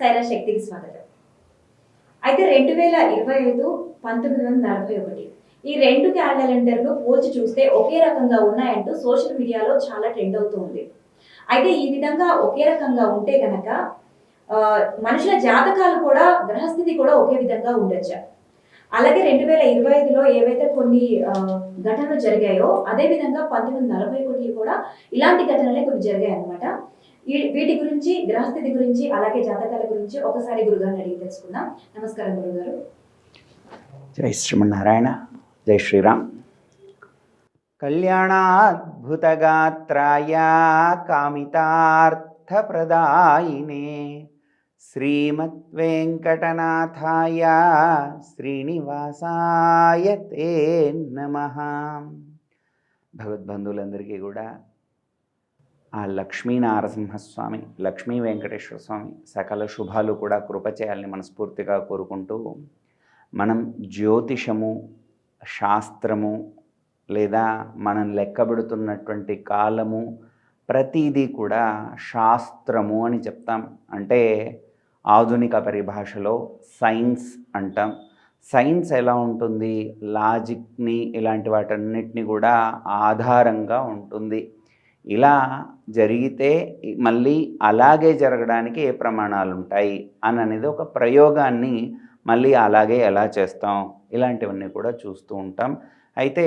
సైరా శక్తికి స్వాగతం. అయితే రెండు వేల ఇరవై ఐదు పంతొమ్మిది వందల నలభై ఒకటి ఈ రెండు క్యాలెండర్లు పోల్చి చూస్తే ఒకే రకంగా ఉన్నాయంటూ సోషల్ మీడియాలో చాలా ట్రెండ్ అవుతూ ఉంది అయితే ఈ విధంగా ఒకే రకంగా ఉంటే గనక మనుషుల జాతకాలు కూడా గ్రహస్థితి కూడా ఒకే విధంగా ఉండొచ్చు? అలాగే రెండు వేల ఇరవై ఐదులో ఏవైతే కొన్ని ఘటనలు జరిగాయో అదే విధంగా పంతొమ్మిది వందల నలభై ఒకటిలో కూడా ఇలాంటి ఘటనలే కొన్ని జరిగాయి అనమాట వీటి గురించి గ్రహస్థితి గురించి అలాగే జాతకాల గురించి ఒకసారి గురుగారిని అడిగి తెలుసుకుందాం. నమస్కారం గురుగారు. జై శ్రీమన్నారాయణ జై శ్రీరామ్. కళ్యాణాద్భుతగాత్రాయ కామితార్థప్రదాయినే శ్రీమద్వేంకటనాథాయ శ్రీనివాసాయ తే నమ. భగవద్బంధువులందరికీ కూడా ఆ లక్ష్మీ నారసింహస్వామి లక్ష్మీ వెంకటేశ్వర స్వామి సకల శుభాలు కూడా కృప చేయాలని మనస్ఫూర్తిగా కోరుకుంటూ మనం జ్యోతిషము శాస్త్రము లేదా మనం లెక్కబెడుతున్నటువంటి కాలము ప్రతిదీ కూడా శాస్త్రము అని చెప్తాం. అంటే ఆధునిక పరిభాషలో సైన్స్ అంటాం. సైన్స్ ఎలా ఉంటుంది? లాజిక్ని ఇలాంటి వాటన్నిటిని కూడా ఆధారంగా ఉంటుంది. ఇలా జరిగితే మళ్ళీ అలాగే జరగడానికి ఏ ప్రమాణాలు ఉంటాయి అని అనేది ఒక ప్రయోగాన్ని మళ్ళీ అలాగే ఎలా చేస్తాం ఇలాంటివన్నీ కూడా చూస్తూ ఉంటాం. అయితే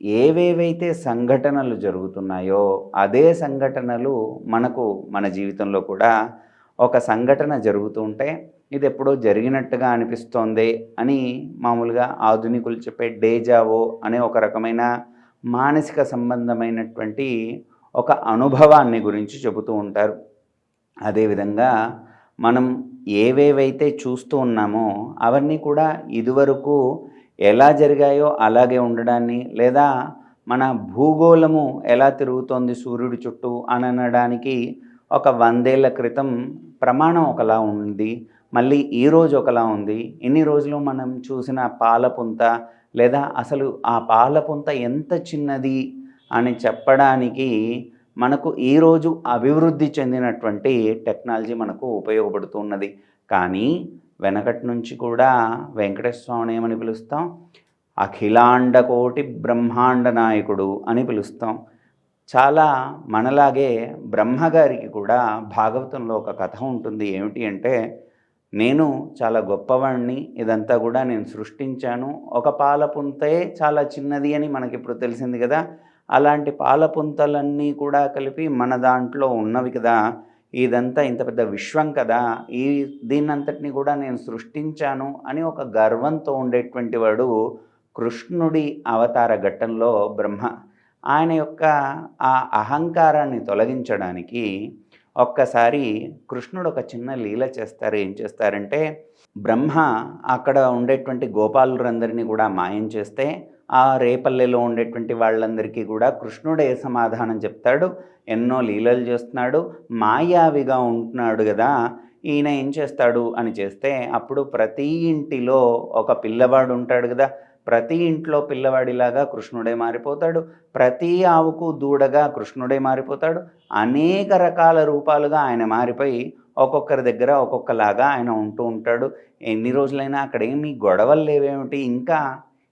ఏవేవైతే సంఘటనలు జరుగుతున్నాయో అదే సంఘటనలు మనకు మన జీవితంలో కూడా ఒక సంఘటన జరుగుతూ ఉంటే ఇది ఎప్పుడో జరిగినట్టుగా అనిపిస్తోంది అని మామూలుగా ఆధునికులు చెప్పే డేజావో అనే ఒక రకమైన మానసిక సంబంధమైనటువంటి ఒక అనుభవాన్ని గురించి చెబుతూ ఉంటారు. అదేవిధంగా మనం ఏవేవైతే చూస్తూ ఉన్నామో అవన్నీ కూడా ఇదివరకు ఎలా జరిగాయో అలాగే ఉండడాన్ని లేదా మన భూగోళము ఎలా తిరుగుతోంది సూర్యుడి చుట్టూ అని అనడానికి ఒక వందేళ్ళ క్రితం ప్రమాణం ఒకలా ఉంది. మళ్ళీ ఈరోజు ఒకలా ఉంది. ఇన్ని రోజులు మనం చూసిన పాలపుంత లేదా అసలు ఆ పాలపుంత ఎంత చిన్నది? అని చెప్పడానికి మనకు ఈరోజు అభివృద్ధి చెందినటువంటి టెక్నాలజీ మనకు ఉపయోగపడుతున్నది. కానీ వెనకటి నుంచి కూడా వెంకటేశ్వర స్వామిని ఏమని పిలుస్తాం? అఖిలాండ కోటి బ్రహ్మాండ నాయకుడు అని పిలుస్తాం. చాలా మనలాగే బ్రహ్మగారికి కూడా భాగవతంలో ఒక కథ ఉంటుంది. ఏమిటి అంటే నేను చాలా గొప్పవాణ్ణి ఇదంతా కూడా నేను సృష్టించాను. ఒక పాలపుంతే చాలా చిన్నది అని మనకి ఇప్పుడు తెలిసింది కదా. అలాంటి పాలపుంతలన్నీ కూడా కలిపి మన దాంట్లో ఉన్నవి కదా. ఇదంతా ఇంత పెద్ద విశ్వం కదా. ఈ దీన్నంతటిని కూడా నేను సృష్టించాను అని ఒక గర్వంతో ఉండేటువంటి వాడు కృష్ణుడి అవతార ఘట్టంలో బ్రహ్మ. ఆయన యొక్క ఆ అహంకారాన్ని తొలగించడానికి ఒక్కసారి కృష్ణుడు ఒక చిన్న లీల చేస్తారు. ఏం చేస్తారంటే బ్రహ్మ అక్కడ ఉండేటువంటి గోపాలురందరినీ కూడా మాయం చేస్తే ఆ రేపల్లెలో ఉండేటువంటి వాళ్ళందరికీ కూడా కృష్ణుడే సమాధానం చెప్తాడు? ఎన్నో లీలలు చేస్తున్నాడు మాయావిగా ఉంటున్నాడు కదా ఈయన ఏం చేస్తాడు అని చేస్తే అప్పుడు ప్రతి ఇంటిలో ఒక పిల్లవాడు ఉంటాడు కదా ప్రతి ఇంట్లో పిల్లవాడిలాగా కృష్ణుడే మారిపోతాడు ప్రతి ఆవుకు దూడగా కృష్ణుడే మారిపోతాడు అనేక రకాల రూపాలుగా ఆయన మారిపోయి ఒక్కొక్కరి దగ్గర ఒక్కొక్కలాగా ఆయన ఉంటూ ఉంటాడు. ఎన్ని రోజులైనా అక్కడ ఏమి గొడవలు లేవేమిటి? ఇంకా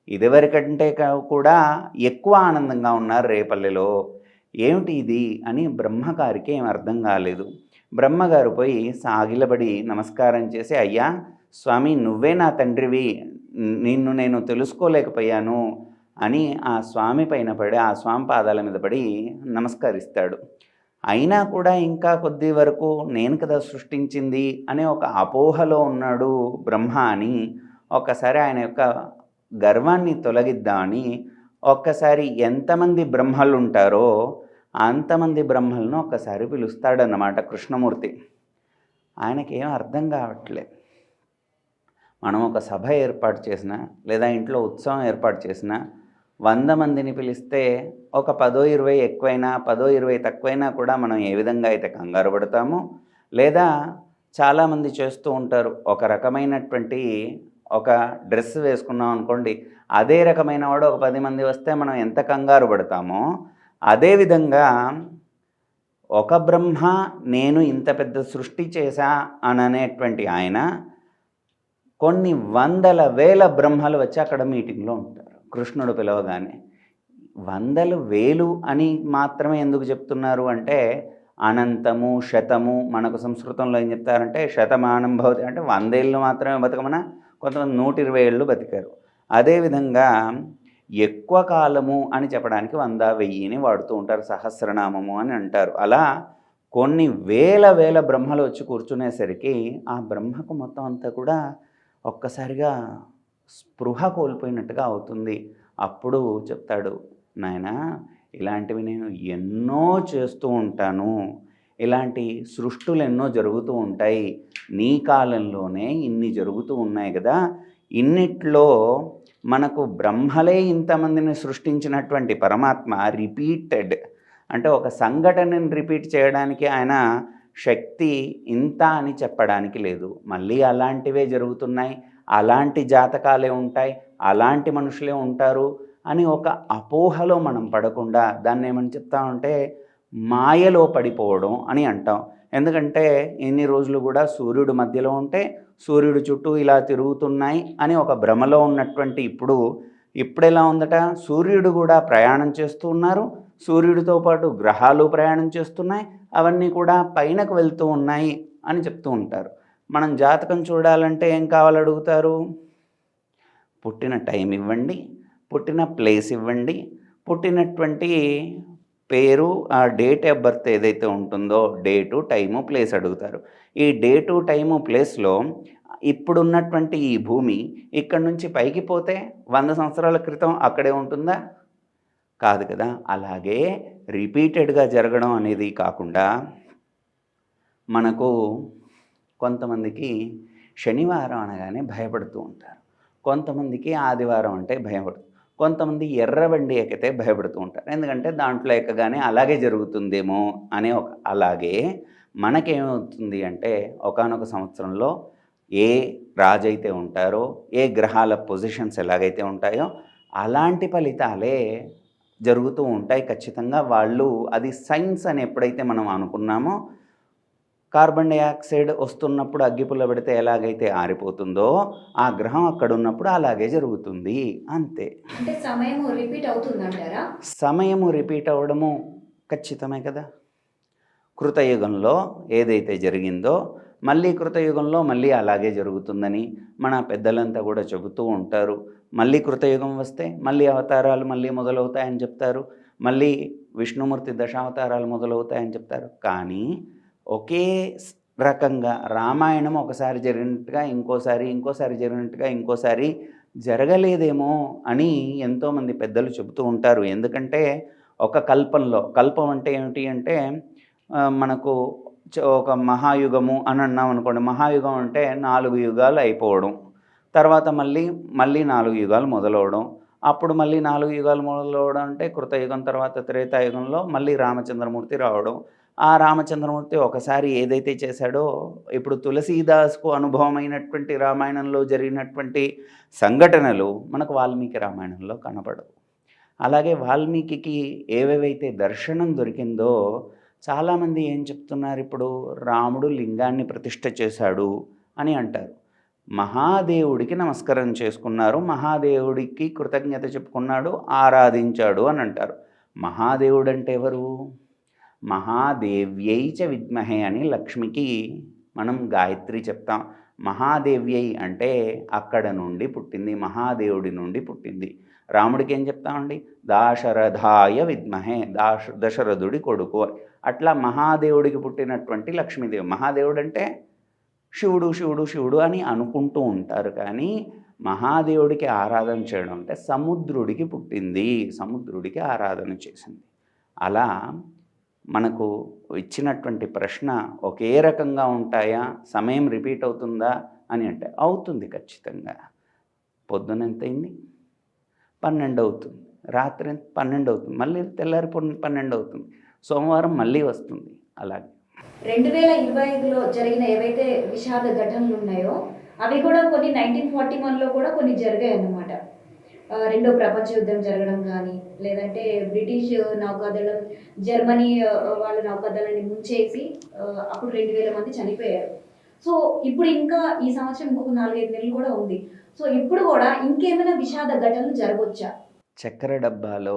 ఇదివరకంటే కూడా ఎక్కువ ఆనందంగా ఉన్నారు రేపల్లెలో. ఏమిటి ఇది? అని బ్రహ్మగారికి ఏం అర్థం కాలేదు. బ్రహ్మగారు పోయి సాగిలబడి నమస్కారం చేసి అయ్యా స్వామి నువ్వే నా తండ్రివి. నిన్ను నేను తెలుసుకోలేకపోయాను. అని ఆ స్వామి పైన పడి ఆ స్వామి పాదాల మీద పడి నమస్కరిస్తాడు. అయినా కూడా ఇంకా కొద్ది వరకు నేను కదా సృష్టించింది అనే ఒక అపోహలో ఉన్నాడు బ్రహ్మ అని ఒకసారి ఆయన యొక్క గర్వాన్ని తొలగిద్దామని ఒక్కసారి ఎంతమంది బ్రహ్మలు ఉంటారో అంతమంది బ్రహ్మలను ఒక్కసారి పిలుస్తాడన్నమాట కృష్ణమూర్తి. ఆయనకేం అర్థం కావట్లే. మనం ఒక సభ ఏర్పాటు చేసిన లేదా ఇంట్లో ఉత్సవం ఏర్పాటు చేసిన వంద మందిని పిలిస్తే ఒక పదో ఇరవై ఎక్కువైనా పదో ఇరవై తక్కువైనా కూడా మనం ఏ విధంగా అయితే కంగారు పడతామో లేదా చాలామంది చేస్తూ ఉంటారు. ఒక రకమైనటువంటి ఒక డ్రెస్ వేసుకున్నాం అనుకోండి అదే రకమైన వాడు ఒక పది మంది వస్తే మనం ఎంత కంగారు పడతామో అదేవిధంగా ఒక బ్రహ్మ నేను ఇంత పెద్ద సృష్టి చేశా అని అనేటువంటి ఆయన కొన్ని వందల వేల బ్రహ్మలు వచ్చి అక్కడ మీటింగ్లో ఉంటారు. కృష్ణుడు పిలవగానే వందలు వేలు అని మాత్రమే ఎందుకు చెప్తున్నారు అంటే అనంతము శతము మనకు సంస్కృతంలో ఏం చెప్తారంటే శతమానం భవతి అంటే వందేళ్ళు మాత్రమే బతకమన? కొంతమంది నూట ఇరవై ఏళ్ళు బతికారు. అదేవిధంగా ఎక్కువ కాలము అని చెప్పడానికి వంద వెయ్యిని వాడుతూ ఉంటారు సహస్రనామము అని అంటారు. అలా కొన్ని వేల వేల బ్రహ్మలు వచ్చి కూర్చునేసరికి ఆ బ్రహ్మకు మొత్తం అంతా కూడా ఒక్కసారిగా స్పృహ కోల్పోయినట్టుగా అవుతుంది. అప్పుడు చెప్తాడు నాయన ఇలాంటివి నేను ఎన్నో చేస్తూ ఉంటాను. ఇలాంటి సృష్టులు ఎన్నో జరుగుతూ ఉంటాయి. నీ కాలంలోనే ఇన్ని జరుగుతూ ఉన్నాయి కదా. ఇన్నిట్లో మనకు బ్రహ్మలే ఇంతమందిని సృష్టించినటువంటి పరమాత్మ రిపీటెడ్ అంటే ఒక సంఘటనని రిపీట్ చేయడానికి ఆయన శక్తి ఇంత అని చెప్పడానికి లేదు. మళ్ళీ అలాంటివే జరుగుతున్నాయి. అలాంటి జాతకాలే ఉంటాయి. అలాంటి మనుషులే ఉంటారు అని ఒక అపోహలో మనం పడకుండా దాన్ని ఏమని చెప్తామంటే మాయలో పడిపోవడం అని అంటాం. ఎందుకంటే ఎన్ని రోజులు కూడా సూర్యుడు మధ్యలో ఉంటే సూర్యుడు చుట్టూ ఇలా తిరుగుతున్నాయి అని ఒక భ్రమలో ఉన్నటువంటి ఇప్పుడు ఇప్పుడు ఎలా ఉందట? సూర్యుడు కూడా ప్రయాణం చేస్తూ ఉన్నారు. సూర్యుడితో పాటు గ్రహాలు ప్రయాణం చేస్తున్నాయి. అవన్నీ కూడా పైనకు వెళ్తూ ఉన్నాయి అని చెప్తూ ఉంటారు. మనం జాతకం చూడాలంటే ఏం కావాలి అడుగుతారు పుట్టిన టైం ఇవ్వండి. పుట్టిన ప్లేస్ ఇవ్వండి. పుట్టినటువంటి పేరు ఆ డేట్ ఆఫ్ బర్త్ ఏదైతే ఉంటుందో డేటు టైము ప్లేస్ అడుగుతారు. ఈ డేటు టైము ప్లేస్లో ఇప్పుడున్నటువంటి ఈ భూమి ఇక్కడ నుంచి పైకి పోతే వంద సంవత్సరాల క్రితం అక్కడే ఉంటుందా? కాదు కదా. అలాగే రిపీటెడ్గా జరగడం అనేది కాకుండా మనకు కొంతమందికి శనివారం అనగానే భయపడుతూ ఉంటారు. కొంతమందికి ఆదివారం అంటే భయపడుతుంది కొంతమంది ఎర్రబండి ఎక్కితే భయపడుతూ ఉంటారు. ఎందుకంటే దాంట్లో ఎక్కగానే అలాగే జరుగుతుందేమో అనే ఒక అలాగే మనకేమవుతుంది అంటే ఒకానొక సంవత్సరంలో ఏ రాజు అయితే ఉంటారో ఏ గ్రహాల పొజిషన్స్ ఎలాగైతే ఉంటాయో అలాంటి ఫలితాలే జరుగుతూ ఉంటాయి ఖచ్చితంగా. వాళ్ళు అది సైన్స్ అని ఎప్పుడైతే మనం అనుకున్నామో కార్బన్ డైఆక్సైడ్ వస్తున్నప్పుడు అగ్గిపుల్ల పెడితే ఎలాగైతే ఆరిపోతుందో ఆ గ్రహం అక్కడ ఉన్నప్పుడు అలాగే జరుగుతుంది. అంతే. అంటే సమయం రిపీట్ అవుతుందంటారా? సమయము రిపీట్ అవ్వడము ఖచ్చితమే కదా. కృతయుగంలో ఏదైతే జరిగిందో మళ్ళీ కృతయుగంలో మళ్ళీ అలాగే జరుగుతుందని మన పెద్దలంతా కూడా చెబుతూ ఉంటారు. మళ్ళీ కృతయుగం వస్తే మళ్ళీ అవతారాలు మళ్ళీ మొదలవుతాయని చెప్తారు. మళ్ళీ విష్ణుమూర్తి దశావతారాలు మొదలవుతాయని చెప్తారు. కానీ ఒకే రకంగా రామాయణం ఒకసారి జరిగినట్టుగా ఇంకోసారి ఇంకోసారి జరిగినట్టుగా ఇంకోసారి జరగలేదేమో అని ఎంతోమంది పెద్దలు చెబుతూ ఉంటారు. ఎందుకంటే ఒక కల్పంలో కల్పం అంటే ఏమిటి అంటే మనకు ఒక మహాయుగము అని అన్నాం అనుకోండి. మహాయుగం అంటే నాలుగు యుగాలు అయిపోవడం. తర్వాత మళ్ళీ మళ్ళీ నాలుగు యుగాలు మొదలవడం. అప్పుడు మళ్ళీ నాలుగు యుగాలు మొదలవడం అంటే కృతయుగం తర్వాత త్రేతాయుగంలో మళ్ళీ రామచంద్రమూర్తి రావడం. ఆ రామచంద్రమూర్తి ఒకసారి ఏదైతే చేశాడో ఇప్పుడు తులసీదాస్కు అనుభవమైనటువంటి రామాయణంలో జరిగినటువంటి సంఘటనలు మనకు వాల్మీకి రామాయణంలో కనపడవు అలాగే వాల్మీకి ఏవేవైతే దర్శనం దొరికిందో చాలామంది ఏం చెప్తున్నారు ఇప్పుడు రాముడు లింగాన్ని ప్రతిష్ఠ చేశాడు అని అంటారు. మహాదేవుడికి నమస్కారం చేసుకున్నారు మహాదేవుడికి కృతజ్ఞత చెప్పుకున్నాడు ఆరాధించాడు అని అంటారు. మహాదేవుడు అంటే ఎవరు? మహాదేవ్యై చ విద్మహే అని లక్ష్మికి మనం గాయత్రి చెప్తాం. మహాదేవ్యై అంటే అక్కడ నుండి పుట్టింది మహాదేవుడి నుండి పుట్టింది. రాముడికి ఏం చెప్తామండి? దాశరథాయ విద్మహే దాశ దశరథుడి కొడుకు అట్లా మహాదేవుడికి పుట్టినటువంటి లక్ష్మీదేవి మహాదేవుడు అంటే శివుడు శివుడు శివుడు అని అనుకుంటూ ఉంటారు. కానీ మహాదేవుడికి ఆరాధన చేయడం అంటే సముద్రుడికి పుట్టింది సముద్రుడికి ఆరాధన చేసింది. అలా మనకు ఇచ్చినటువంటి ప్రశ్న ఒకే రకంగా ఉంటాయా? సమయం రిపీట్ అవుతుందా? అని అంటే అవుతుంది ఖచ్చితంగా. పొద్దున ఎంత అయింది పన్నెండు అవుతుంది రాత్రి ఎంత? పన్నెండు అవుతుంది మళ్ళీ తెల్లారి పన్నెండు అవుతుంది సోమవారం మళ్ళీ వస్తుంది. అలాగే. రెండు వేల ఇరవై ఐదులో జరిగిన ఏవైతే విషాద ఘటనలు ఉన్నాయో అవి కూడా కొన్ని నైన్టీన్ ఫార్టీ వన్లో కూడా కొన్ని జరిగాయి రెండో ప్రపంచ యుద్ధం జరగడం కానీ లేదంటే బ్రిటిష్ నౌకాదళం జర్మనీ వాళ్ళ నౌకాదళాన్ని ముంచేసి అప్పుడు రెండు వేల మంది చనిపోయారు. సో ఇప్పుడు ఇంకా ఈ సంవత్సరం ఇంకొక నాలుగైదు నెలలు కూడా ఉంది. సో ఇప్పుడు కూడా ఇంకేమైనా విషాద ఘటనలు జరగవచ్చా చక్కెర డబ్బాలో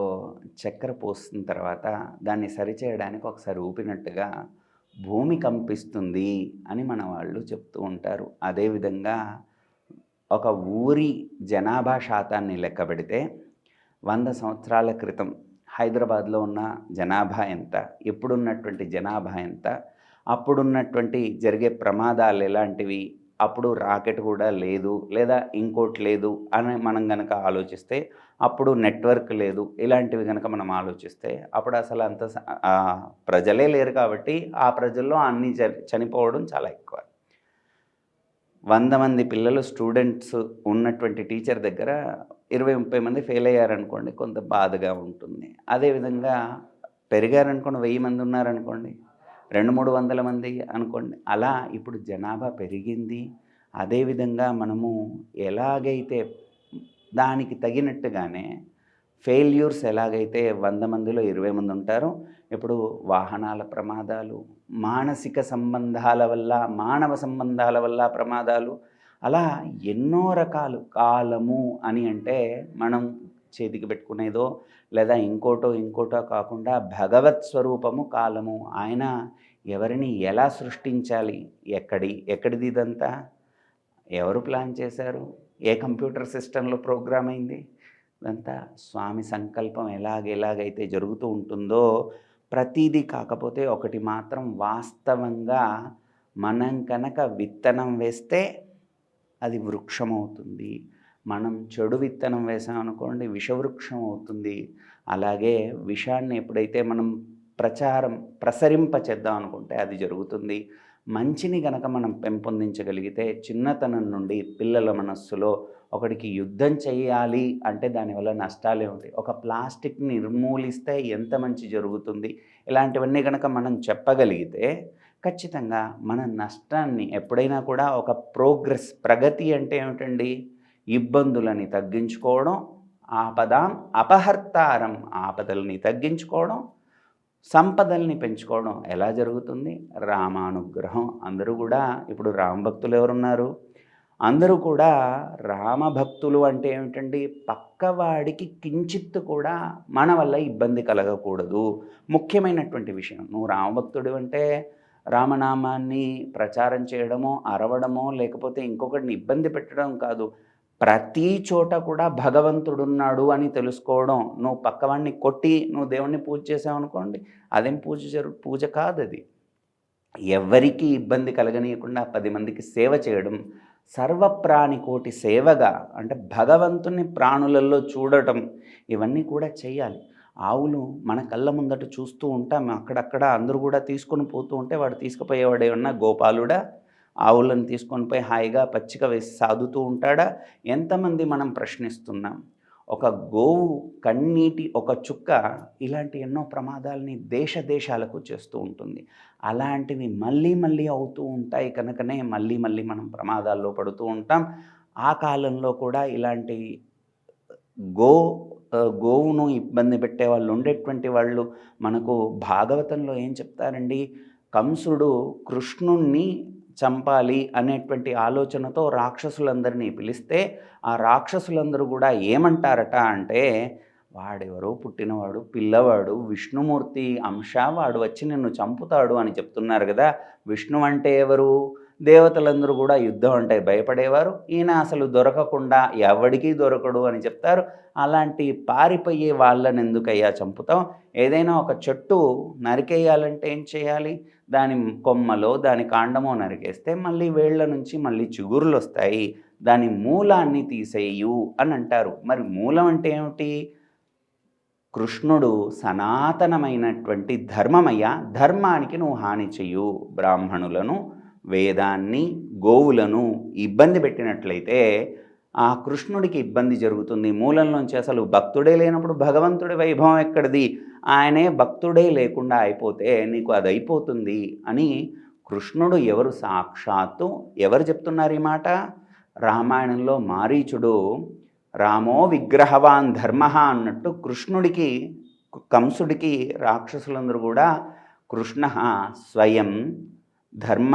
చక్కెర పోసిన తర్వాత దాన్ని సరిచేయడానికి ఒకసారి ఊపినట్టుగా భూమి కంపిస్తుంది అని మన వాళ్ళు చెప్తూ ఉంటారు. అదేవిధంగా ఒక ఊరి జనాభా శాతాన్ని లెక్క పెడితే వంద సంవత్సరాల క్రితం హైదరాబాద్లో ఉన్న జనాభా ఎంత? ఇప్పుడున్నటువంటి జనాభా ఎంత? అప్పుడున్నటువంటి జరిగే ప్రమాదాలు ఎలాంటివి? అప్పుడు రాకెట్ కూడా లేదు లేదా ఇంకోటి లేదు అని మనం గనక ఆలోచిస్తే అప్పుడు నెట్వర్క్ లేదు ఇలాంటివి కనుక మనం ఆలోచిస్తే అప్పుడు అసలు అంత స- ప్రజలే లేరు కాబట్టి ఆ ప్రజల్లో అన్నీ చనిపోవడం చాలా ఎక్కువ. వంద మంది పిల్లలు స్టూడెంట్స్ ఉన్నటువంటి టీచర్ దగ్గర ఇరవై ముప్పై మంది ఫెయిల్ అయ్యారనుకోండి కొంత బాధగా ఉంటుంది. అదేవిధంగా పెరిగారనుకోండి వెయ్యి మంది ఉన్నారనుకోండి రెండు మూడు వందల మంది అనుకోండి అలా ఇప్పుడు జనాభా పెరిగింది. అదేవిధంగా మనము ఎలాగైతే దానికి తగినట్టుగానే ఫెయిల్యూర్స్ ఎలాగైతే వంద మందిలో ఇరవై మంది ఉంటారో ఇప్పుడు వాహనాల ప్రమాదాలు మానసిక సంబంధాల వల్ల మానవ సంబంధాల వల్ల ప్రమాదాలు అలా ఎన్నో రకాలు కాలము అని అంటే మనం చేతికి పెట్టుకునేదో లేదా ఇంకోటో ఇంకోటో కాకుండా భగవత్ స్వరూపము కాలము ఆయన ఎవరిని ఎలా సృష్టించాలి ఎక్కడి ఎక్కడిది ఇదంతా ఎవరు ప్లాన్ చేశారు? ఏ కంప్యూటర్ సిస్టంలో ప్రోగ్రామ్ అయింది? ఇదంతా స్వామి సంకల్పం ఎలాగ ఎలాగైతే జరుగుతూ ఉంటుందో ప్రతీది కాకపోతే ఒకటి మాత్రం వాస్తవంగా మనం కనుక విత్తనం వేస్తే అది వృక్షం అవుతుంది మనం చెడు విత్తనం వేసామనుకోండి విషవృక్షం అవుతుంది అలాగే విషాన్ని ఎప్పుడైతే మనం ప్రచారం ప్రసరింప చేద్దాం అనుకుంటే అది జరుగుతుంది. మంచిని గనక మనం పెంపొందించగలిగితే చిన్నతనం నుండి పిల్లల మనస్సులో ఒకడికి యుద్ధం చేయాలి అంటే దానివల్ల నష్టాలే ఉంటాయి. ఒక ప్లాస్టిక్ నిర్మూలిస్తే ఎంత మంచి జరుగుతుంది? ఇలాంటివన్నీ కనుక మనం చెప్పగలిగితే ఖచ్చితంగా మన నష్టాన్ని ఎప్పుడైనా కూడా ఒక ప్రోగ్రెస్ ప్రగతి అంటే ఏమిటండి? ఇబ్బందులని తగ్గించుకోవడం ఆపదాం అపహర్తారం ఆపదల్ని తగ్గించుకోవడం సంపదల్ని పెంచుకోవడం ఎలా జరుగుతుంది? రామానుగ్రహం అందరూ కూడా ఇప్పుడు రామ భక్తులు ఎవరున్నారు? అందరూ కూడా రామభక్తులు అంటే ఏమిటండి? పక్కవాడికి కించిత్తు కూడా మన వల్ల ఇబ్బంది కలగకూడదు. ముఖ్యమైనటువంటి విషయం నువ్వు రామభక్తుడు అంటే రామనామాన్ని ప్రచారం చేయడమో అరవడమో లేకపోతే ఇంకొకటిని ఇబ్బంది పెట్టడం కాదు. ప్రతి చోట కూడా భగవంతుడున్నాడు అని తెలుసుకోవడం. నువ్వు పక్కవాడిని కొట్టి నువ్వు దేవుణ్ణి పూజ చేసావు అనుకోండి అదేం పూజ జరు పూజ కాదు అది ఎవరికీ ఇబ్బంది కలగనీయకుండా పది మందికి సేవ చేయడం సర్వప్రాణికోటి సేవగా అంటే భగవంతుని ప్రాణులలో చూడటం ఇవన్నీ కూడా చేయాలి. ఆవులు మన కళ్ళ ముందట చూస్తూ ఉంటాం. అక్కడక్కడ అందరూ కూడా తీసుకొని పోతూ ఉంటే వాడు తీసుకుపోయేవాడు ఏమన్నా గోపాలుడా? ఆవులను తీసుకొని పోయి హాయిగా పచ్చిక వేసి సాదుతూ ఉంటాడా? ఎంతమంది మనం ప్రశ్నిస్తున్నాం? ఒక గోవు కన్నీటి ఒక చుక్క ఇలాంటి ఎన్నో ప్రమాదాలని దేశ దేశాలకు చేస్తూ ఉంటుంది. అలాంటివి మళ్ళీ మళ్ళీ అవుతూ ఉంటాయి కనుకనే మళ్ళీ మళ్ళీ మనం ప్రమాదాల్లో పడుతూ ఉంటాం. ఆ కాలంలో కూడా ఇలాంటి గో గోవును ఇబ్బంది పెట్టే వాళ్ళు ఉండేటువంటి వాళ్ళు మనకు భాగవతంలో ఏం చెప్తారండి? కంసుడు కృష్ణుణ్ణి చంపాలి అనేటువంటి ఆలోచనతో రాక్షసులందరినీ పిలిస్తే ఆ రాక్షసులందరూ కూడా ఏమంటారట అంటే వాడెవరో పుట్టినవాడు పిల్లవాడు విష్ణుమూర్తి అంశ వాడు వచ్చి నిన్ను చంపుతాడు అని చెప్తున్నారు కదా. విష్ణు అంటే ఎవరు? దేవతలందరూ కూడా యుద్ధం అంటే భయపడేవారు. ఈయన అసలు దొరకకుండా ఎవడికి దొరకడు అని చెప్తారు. అలాంటి పారిపోయే వాళ్ళని ఎందుకయ్యా చంపుతాం? ఏదైనా ఒక చెట్టు నరికేయాలంటే ఏం చేయాలి? దాని కొమ్మలో దాని కాండమో నరికేస్తే మళ్ళీ వేళ్ళ నుంచి మళ్ళీ చిగురులు వస్తాయి దాని మూలాన్ని తీసేయు అని అంటారు. మరి మూలం అంటే ఏమిటి? కృష్ణుడు సనాతనమైనటువంటి ధర్మమయ్య. ధర్మానికి నువ్వు హాని చెయ్యు. బ్రాహ్మణులను వేదాన్ని గోవులను ఇబ్బంది పెట్టినట్లయితే ఆ కృష్ణుడికి ఇబ్బంది జరుగుతుంది. మూలంలోంచి అసలు భక్తుడే లేనప్పుడు భగవంతుడి వైభవం ఎక్కడిది? ఆయనే భక్తుడే లేకుండా అయిపోతే నీకు అది అయిపోతుంది అని కృష్ణుడు ఎవరు సాక్షాత్తు ఎవరు చెప్తున్నారు ఈ మాట? రామాయణంలో మారీచుడు రామో విగ్రహవాన్ ధర్మ అన్నట్టు కృష్ణుడికి కంసుడికి రాక్షసులందరూ కూడా కృష్ణ స్వయం ధర్మ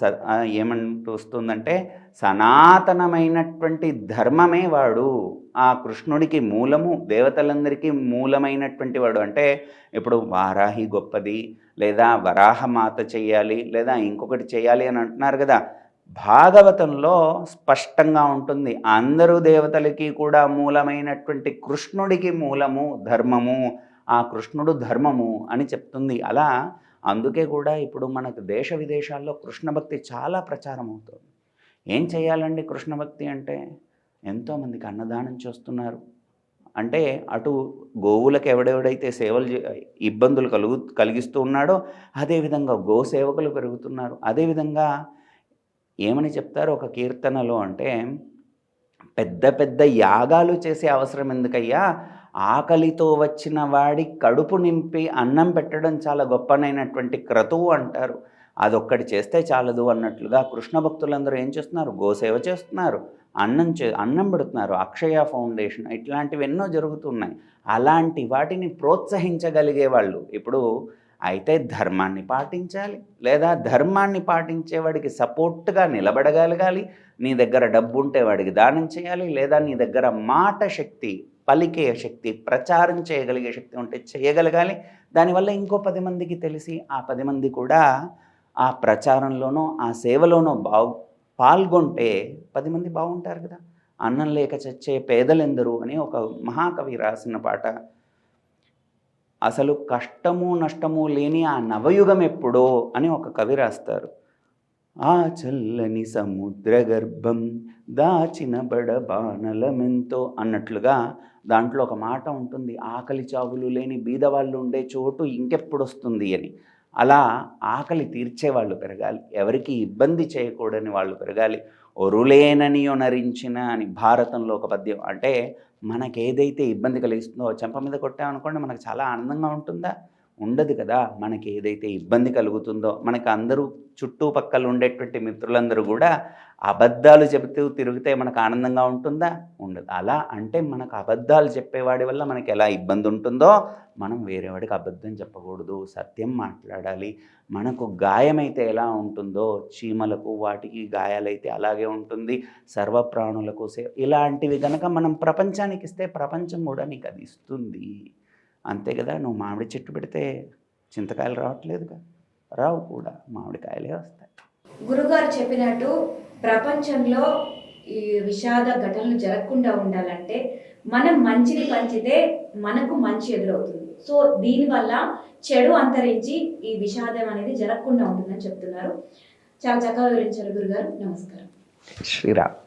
స ఏమంటూ వస్తుందంటే సనాతనమైనటువంటి ధర్మమే వాడు. ఆ కృష్ణుడికి మూలము దేవతలందరికీ మూలమైనటువంటి వాడు. అంటే ఇప్పుడు వారాహి గొప్పది లేదా వరాహమాత చేయాలి లేదా ఇంకొకటి చేయాలి అని అంటున్నారు కదా. భాగవతంలో స్పష్టంగా ఉంటుంది అందరూ దేవతలకి కూడా మూలమైనటువంటి కృష్ణుడికి మూలము ధర్మము. ఆ కృష్ణుడు ధర్మము అని చెప్తుంది. అలా అందుకే కూడా ఇప్పుడు మనకు దేశ విదేశాల్లో కృష్ణ భక్తి చాలా ప్రచారం అవుతుంది. ఏం చేయాలండి కృష్ణ భక్తి అంటే ఎంతోమందికి అన్నదానం చేస్తున్నారు. అంటే అటు గోవులకు ఎవడెవడైతే సేవలు ఇబ్బందులు కలుగు కలిగిస్తూ ఉన్నాడో అదేవిధంగా గో సేవకులు పెరుగుతున్నారు. అదేవిధంగా ఏమని చెప్తారు? ఒక కీర్తనలో అంటే పెద్ద పెద్ద యాగాలు చేసే అవసరం ఎందుకయ్యా? ఆకలితో వచ్చిన వాడి కడుపు నింపి అన్నం పెట్టడం చాలా గొప్పనైనటువంటి క్రతువు అంటారు. అదొక్కటి చేస్తే చాలదు అన్నట్లుగా కృష్ణ భక్తులందరూ ఏం చేస్తున్నారు? గోసేవ చేస్తున్నారు. అన్నం చే అన్నం పెడుతున్నారు. అక్షయ ఫౌండేషన్ ఇట్లాంటివి ఎన్నో జరుగుతున్నాయి. అలాంటి వాటిని ప్రోత్సహించగలిగే వాళ్ళు ఇప్పుడు అయితే ధర్మాన్ని పాటించాలి. లేదా ధర్మాన్ని పాటించేవాడికి సపోర్ట్గా నిలబడగలగాలి. నీ దగ్గర డబ్బు ఉంటే వాడికి దానం చేయాలి. లేదా నీ దగ్గర మాట శక్తి పలికే శక్తి ప్రచారం చేయగలిగే శక్తి ఉంటే చేయగలగాలి. దానివల్ల ఇంకో పది మందికి తెలిసి ఆ పది మంది కూడా ఆ ప్రచారంలోనో ఆ సేవలోనో బాగు పాల్గొంటే పది మంది బాగుంటారు కదా. అన్నం లేక చచ్చే పేదలెందరూ అని ఒక మహాకవి రాసిన పాట. అసలు కష్టము నష్టము లేని ఆ నవయుగం ఎప్పుడో అని ఒక కవి రాస్తారు. ఆ చల్లని సముద్ర గర్భం దాచిన బడబానలమెంతో అన్నట్లుగా దాంట్లో ఒక మాట ఉంటుంది. ఆకలి చావులు లేని బీదవాళ్ళు ఉండే చోటు ఇంకెప్పుడు వస్తుంది అని. అలా ఆకలి తీర్చేవాళ్ళు పెరగాలి. ఎవరికి ఇబ్బంది చేయకూడని వాళ్ళు పెరగాలి. ఒరులేనని నరించిన అని భారతంలో ఒక పద్యం. అంటే మనకేదైతే ఇబ్బంది కలిగిస్తుందో చెంప మీద కొట్టామనుకోండి మనకు చాలా ఆనందంగా ఉంటుందా? ఉండదు కదా. మనకి ఏదైతే ఇబ్బంది కలుగుతుందో మనకి అందరూ చుట్టుపక్కల ఉండేటువంటి మిత్రులందరూ కూడా అబద్ధాలు చెబుతూ తిరిగితే మనకు ఆనందంగా ఉంటుందా? ఉండదు. అలా అంటే మనకు అబద్ధాలు చెప్పేవాడి వల్ల మనకి ఎలా ఇబ్బంది ఉంటుందో మనం వేరేవాడికి అబద్ధం చెప్పకూడదు. సత్యం మాట్లాడాలి. మనకు గాయమైతే ఎలా ఉంటుందో చీమలకు వాటికి గాయాలైతే అలాగే ఉంటుంది. సర్వప్రాణులకు సే ఇలాంటివి కనుక మనం ప్రపంచానికి ఇస్తే ప్రపంచం కూడా నీకు అది ఇస్తుంది. అంతే కదా నువ్వు మామిడి చెట్టు పెడితే చింతకాయలు రావట్లేదుగా. రావు కూడా మామిడికాయలే వస్తాయి. గురుగారు చెప్పినట్టు ప్రపంచంలో ఈ విషాద ఘటనలు జరగకుండా ఉండాలంటే మనం మంచిని పంచితే మనకు మంచి ఎదురవుతుంది. సో దీనివల్ల చెడు అంతరించి ఈ విషాదం అనేది జరగకుండా ఉంటుందని చెప్తున్నారు. చాలా చక్కగా వివరించారు గురుగారు. నమస్కారం. శ్రీరామ్.